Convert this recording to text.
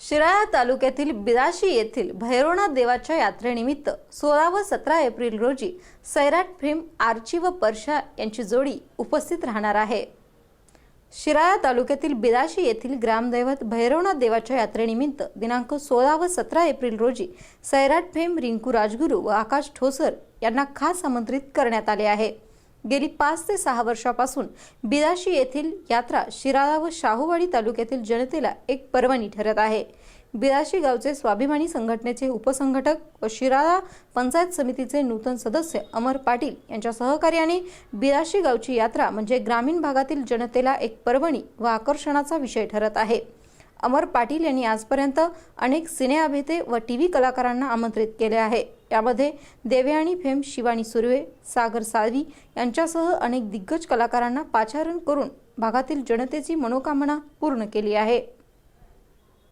शिराळा तालुक्यातील बिराशी येथील भैरवनाथ देवाच्या यात्रेनिमित्त सोळा व सतरा एप्रिल रोजी सैराट फिल्म आर्ची व परशा यांची जोडी उपस्थित राहणार आहे. शिराळा तालुक्यातील बिराशी येथील ग्रामदैवत भैरवनाथ देवाच्या यात्रेनिमित्त दिनांक सोळा व सतरा एप्रिल रोजी सैराट फेम रिंकू राजगुरू व आकाश ठोसर यांना खास आमंत्रित करण्यात आले आहे. गेली पाच ते सहा वर्षापासून बिराशी येथील यात्रा शिराळा व शाहूवाडी तालुक्यातील जनतेला एक पर्वणी ठरत आहे. बिराशी गावचे स्वाभिमानी संघटनेचे उपसंघटक व शिराळा पंचायत समितीचे नूतन सदस्य अमर पाटील यांच्या सहकार्याने बिराशी गावची यात्रा म्हणजे ग्रामीण भागातील जनतेला एक पर्वणी व आकर्षणाचा विषय ठरत आहे. अमर पाटील यांनी आजपर्यंत अनेक सिने अभिनेते व टी व्ही कलाकारांना आमंत्रित केले आहे. यामध्ये देवयाणी फेम शिवानी सुर्वे सागर साळवी यांच्यासह अनेक दिग्गज कलाकारांना पाचारण करून भागातील जनतेची मनोकामना पूर्ण केली आहे.